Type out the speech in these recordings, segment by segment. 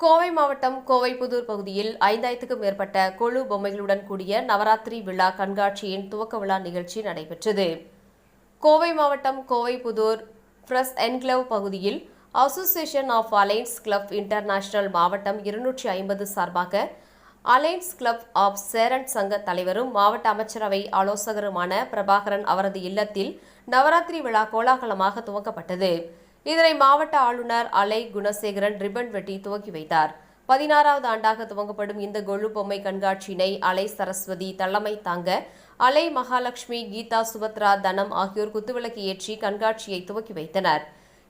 கோவை மாவட்டம் கோவைப்புதூர் பகுதியில் ஐந்தாயிரத்துக்கும் மேற்பட்ட கொழு பொம்மைகளுடன் கூடிய நவராத்திரி விழா கண்காட்சியின் துவக்க விழா நிகழ்ச்சி நடைபெற்றது. கோவை மாவட்டம் கோவைப்புதூர் பிரஸ் என்க்ளவ் பகுதியில் association of alliance club international மாவட்டம் இருநூற்றி ஐம்பது சார்பாக அலைன்ஸ் கிளப் ஆஃப் சேரன் சங்க தலைவரும் மாவட்ட அமைச்சரவை ஆலோசகருமான பிரபாகரன் அவரது இல்லத்தில் நவராத்திரி விழா கோலாகலமாக துவக்கப்பட்டது. இதனை மாவட்ட ஆளுநர் அலை குணசேகரன் ரிப்பன் வெட்டி துவக்கி வைத்தார். பதினாறாவது ஆண்டாக துவங்கப்படும் இந்த கொழு பொம்மை கண்காட்சியினை அலை சரஸ்வதி தலைமை தாங்க அலை மகாலட்சுமி கீதா சுபத்ரா தனம் ஆகியோர் குத்துவிளக்கு ஏற்றி கண்காட்சியை துவக்கி வைத்தனர்.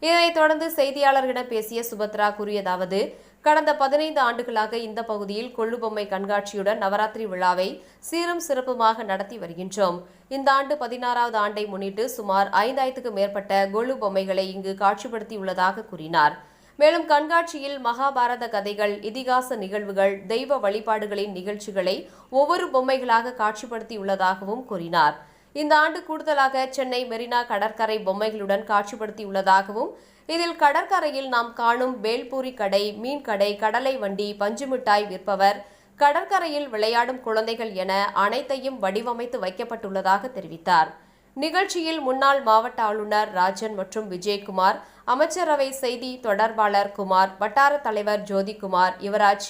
இதனைத் தொடர்ந்து செய்தியாளர்களிடம் பேசிய சுபத்ரா கூறியதாவது கடந்த பதினைந்து ஆண்டுகளாக இந்த பகுதியில் கொள்ளுபொம்மை கண்காட்சியுடன் நவராத்திரி விழாவை சீரும் சிறப்புமாக நடத்தி வருகின்றோம். இந்த ஆண்டு பதினாறாவது ஆண்டை முன்னிட்டு சுமார் ஐந்தாயிரத்துக்கு மேற்பட்ட கொள்ளு பொம்மைகளை இங்கு காட்சிப்படுத்தியுள்ளதாக கூறினார். மேலும் கண்காட்சியில் மகாபாரத கதைகள் இதிகாச நிகழ்வுகள் தெய்வ வழிபாடுகளின் நிகழ்ச்சிகளை ஒவ்வொரு பொம்மைகளாக காட்சிப்படுத்தியுள்ளதாகவும் கூறினார். இந்த ஆண்டு கூடுதலாக சென்னை மெரினா கடற்கரை பொம்மைகளுடன் காட்சிப்படுத்தியுள்ளதாகவும் இதில் கடற்கரையில் நாம் காணும் பேல்பூரி கடை மீன் கடை கடலை வண்டி பஞ்சுமிட்டாய் விற்பவர் கடற்கரையில் விளையாடும் குழந்தைகள் என அனைத்தையும் வடிவமைத்து வைக்கப்பட்டுள்ளதாக தெரிவித்தார். நிகழ்ச்சியில் முன்னாள் மாவட்ட ஆளுநர் ராஜன் மற்றும் விஜயகுமார் அமைச்சரவை செய்தி தொடர்பாளர் குமார் வட்டார தலைவர் ஜோதிகுமார் யுவராஜ்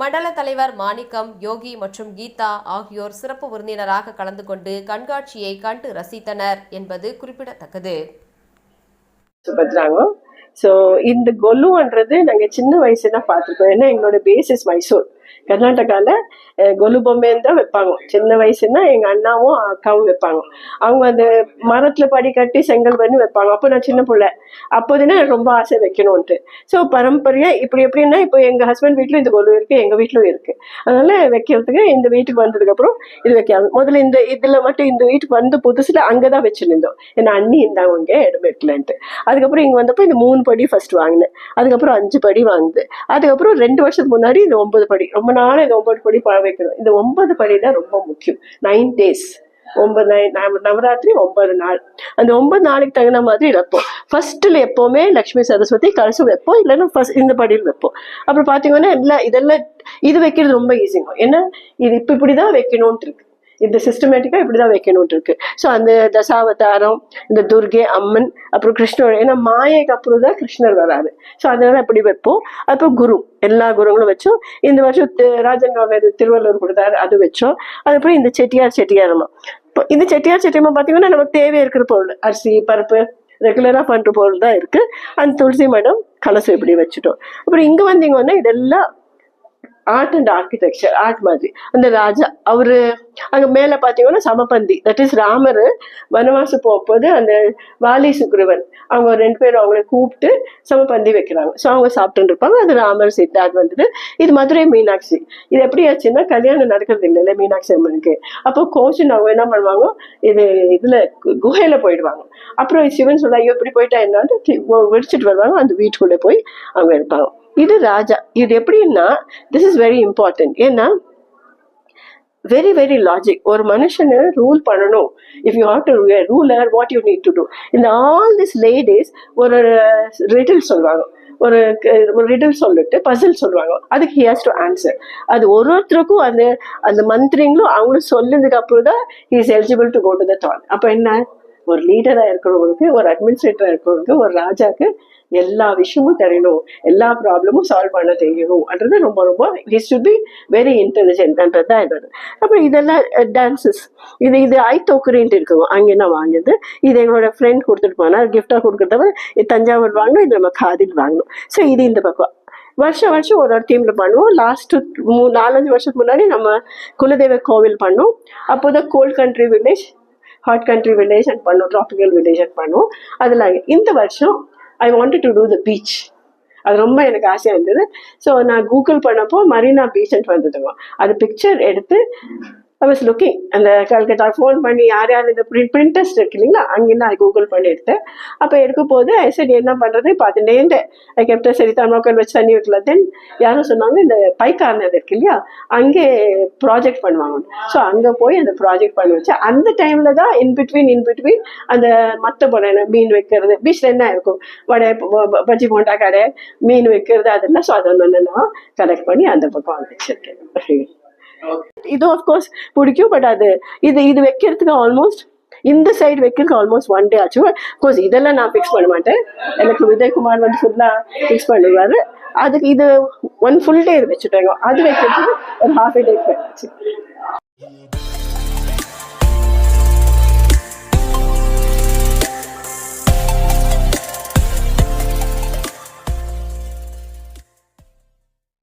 மண்டல தலைவர் மாணிக்கம் யோகி மற்றும் கீதா ஆகியோர் சிறப்பு விருந்தினராக கலந்து கொண்டு கண்காட்சியை கண்டு ரசித்தனர் என்பது குறிப்பிடத்தக்கது. சுபத்ராங்க ஸோ இந்த கொல்லுன்றது நாங்கள் சின்ன வயசுல பார்த்துருக்கோம். ஏன்னா எங்களோட பேசிஸ் மைசூர் கர்நாடகாவில் கொலு பொம்மைன்னு தான் வைப்பாங்க. சின்ன வயசுன்னா எங்கள் அண்ணாவும் அக்காவும் வைப்பாங்க. அவங்க அந்த மரத்தில் படி கட்டி செங்கல் பண்ணி வைப்பாங்க. அப்போ நான் சின்ன பிள்ளை. அப்போதுனா எனக்கு ரொம்ப ஆசை வைக்கணும்ன்ட்டு. ஸோ பரம்பரையாக இப்படி எப்படின்னா இப்போ எங்கள் ஹஸ்பண்ட் வீட்டிலும் இந்த கொலு இருக்குது எங்கள் வீட்டிலும் இருக்குது அதனால் வைக்கிறதுக்கு இந்த வீட்டுக்கு வந்ததுக்கப்புறம் இது வைக்காது முதல்ல இந்த இதில் மட்டும் இந்த வீட்டுக்கு வந்து புதுசில் அங்கே தான் வச்சுருந்தோம். ஏன்னா அண்ணி இருந்தாங்க இங்கே இடம் வைக்கலன்ட்டு அதுக்கப்புறம் இங்கே வந்தப்போ இந்த மூணு படி ஃபர்ஸ்ட் வாங்கினேன். அதுக்கப்புறம் அஞ்சு படி வாங்குது அதுக்கப்புறம் ரெண்டு வருஷத்துக்கு முன்னாடி இந்த ஒன்பது படி. ரொம்ப நாள் இந்த ஒன்பது படி பழ வைக்கணும். இந்த ஒன்பது படி தான் ரொம்ப முக்கியம். நைன் டேஸ் ஒன்பது நைன் நவராத்திரி ஒன்பது நாள். அந்த ஒன்பது நாளைக்கு தகுந்த மாதிரி வைப்போம். ஃபர்ஸ்ட்ல எப்பவுமே லக்ஷ்மி சரஸ்வதி கலசம் வைப்போம். இல்லைன்னா ஃபர்ஸ்ட் இந்த படியில் வைப்போம். அப்புறம் பார்த்தீங்கன்னா எல்லாம் இதெல்லாம் இது வைக்கிறது ரொம்ப ஈஸிங்க ஏன்னா இது இப்போ இப்படி தான் வைக்கணும்னு இருக்கு. இந்த சிஸ்டமேட்டிக்காக இப்படி தான் வைக்கணும்னு இருக்கு. ஸோ அந்த தசாவதாரம் இந்த துர்கை அம்மன் அப்புறம் கிருஷ்ணர் ஏன்னா மாயைக்கு அப்புறம் தான் கிருஷ்ணர் வராரு. ஸோ அதனால அப்படி வைப்போம். அப்புறம் குரு எல்லா குருங்களும் வச்சோம். இந்த வருஷம் ராஜன் கவர்னர் திருவள்ளுவர் கொடுத்தாரு அது வச்சோம். அதுக்கப்புறம் இந்த செட்டியார் செட்டியாரம்மா. இப்போ இந்த செட்டியார் செட்டியம்மா பார்த்தீங்கன்னா நமக்கு தேவை இருக்கிற பொருள். அரிசி பருப்பு ரெகுலராக பண்ணுற பொருள் தான் இருக்குது அந்த துளசி மடம் கலசம் இப்படி வச்சுட்டோம். அப்புறம் இங்கே வந்தீங்கன்னா இதெல்லாம் ஆர்ட் அண்ட் ஆர்கிடெக்சர் ஆர்ட் மாதிரி. அந்த ராஜா அவரு அங்க மேல பாத்தீங்கன்னா சமபந்தி தட் இஸ் ராமர் வனவாசம் போகும்போது அந்த வாலி சுக்ரவன் அவங்க ரெண்டு பேரும் அவங்கள கூப்பிட்டு சமபந்தி வைக்கிறாங்க. ஸோ அவங்க சாப்பிட்டு இருப்பாங்க. அது ராமர் சீதா அது வந்துட்டு இது மதுரை மீனாட்சி. இது எப்படி ஆச்சுன்னா கல்யாணம் நடக்கிறது இல்லைல்ல மீனாட்சி அம்மனுக்கு. அப்போ கோச்சின் அவங்க என்ன பண்ணுவாங்க? இது இதுல கு- குகையில போயிடுவாங்க. அப்புறம் சிவன் சொல்ல ஐயோ இப்படி போயிட்டா என்னன்னு? தி- வருவாங்க. அந்த வீட்டுக்குள்ளே போய் அவங்க இருப்பாங்க. இது ராஜா. இது எப்படின்னா திஸ் இஸ் வெரி இம்பார்ட்டன்ட் ஏன்னா வெரி வெரி லாஜிக் ஒரு மனுஷனை ரூல் பண்ணணும். If you have to ruler what you need to do இந்த ஆல் திஸ் லேடிஸ் ஒரு ரிட்டில் சொல்லுவாங்க. ஒரு ஒரு ரிடில் சொல்லிட்டு பசில் சொல்லுவாங்க. அதுக்கு ஹி ஹேஸ் டு ஆன்சர் அது ஒரு ஒருத்தருக்கும் அந்த அந்த மந்திரிங்களும் அவங்களும் சொன்னதுக்கு அப்புறம் தான் is eligible to go to the don அப்போ என்ன? ஒரு லீடராக இருக்கிறவங்களுக்கு ஒரு அட்மினிஸ்ட்ரேட்டராக இருக்கிறவங்களுக்கு ஒரு ராஜாக்கு எல்லா விஷயமும் தெரியணும். எல்லா ப்ராப்ளமும் சால்வ் பண்ண தெரியணும்ன்றது ரொம்ப ரொம்ப ஹி டு பி வெரி இன்டெலிஜென்ட்ன்றது தான் என்னது. அப்புறம் இதெல்லாம் டான்சஸ் இது இது ஐ தோக்குறின்ட்டு இருக்கும் அங்கே நான் வாங்கியது? இது எங்களோட ஃப்ரெண்ட் கொடுத்துட்டு போனால் கிஃப்டாக கொடுக்குறதவ இது தஞ்சாவூர் வாங்கணும் இது நம்ம காதில் வாங்கணும். ஸோ இது இந்த பக்கம். வருஷம் வருஷம் ஒரு ஒரு டீமில் பண்ணுவோம். லாஸ்ட்டு மூ நாலஞ்சு வருஷத்துக்கு முன்னாடி நம்ம குலதெய்வ கோவில் பண்ணோம். அப்போதான் cold country village hot country village and பண்ணோம் ட்ராபிக்கல் வில்லேஜ் அண்ட் பண்ணோம் அதில் இந்த வருஷம் I wanted to do the beach அது ரொம்ப எனக்கு ஆசையாக இருந்தது. ஸோ நான் கூகுள் பண்ணப்போ மரீனா பீச் வந்ததுங்க. அது பிக்சர் எடுத்து ஐ வாஸ் லுக்கிங் அந்த கல்கட்டா ஃபோன் பண்ணி யார் யார் இந்த பிரிண்ட் பிரிண்டர்ஸ் இருக்கு இல்லைங்களா? அங்கேருந்து நான் கூகுள் பண்ணி எடுத்தேன். அப்போ எடுக்கும் போது சரி என்ன பண்ணுறது பார்த்துட்டே இருந்தேன். அதுக்கப்புறம் சரி தமிழ்நாள் வச்சு தண்ணி விட்டல தென் யாரும் சொன்னாங்க இந்த பைக்கார்னர் இருக்கு இல்லையா? அங்கே ப்ராஜெக்ட் பண்ணுவாங்க ஸோ அங்கே போய் அந்த ப்ராஜெக்ட் பண்ணி வச்சு அந்த டைமில் தான் இன் பிட்வீன் இன் பிட்வீன் அந்த மற்ற போன மீன் வைக்கிறது பீச்சில் என்ன இருக்கும்? வடை பஜ்ஜி போண்டா கடை மீன் வைக்கிறது அதெல்லாம். ஸோ அதை ஒன்று நான் கலெக்ட் பண்ணி அந்த பக்கம் வச்சிருக்கேன். இது அஃப்கோர்ஸ் பிடிக்கும் பட் அது இது இது வைக்கிறதுக்கு ஆல்மோஸ்ட் இந்த சைடு வைக்கிறதுக்கு ஆல்மோஸ்ட் ஒன் டே ஆச்சு. கோர்ஸ் இதெல்லாம் நான் ஃபிக்ஸ் பண்ண மாட்டேன். எனக்கு விஜயகுமார் வந்து ஃபுல்லாக ஃபிக்ஸ் பண்ணிடுவாரு. அதுக்கு இது ஒன் ஃபுல் டே வச்சுட்டாங்க. அது வைக்கிறதுக்கு ஒரு ஹாஃப் டே ஆச்சு.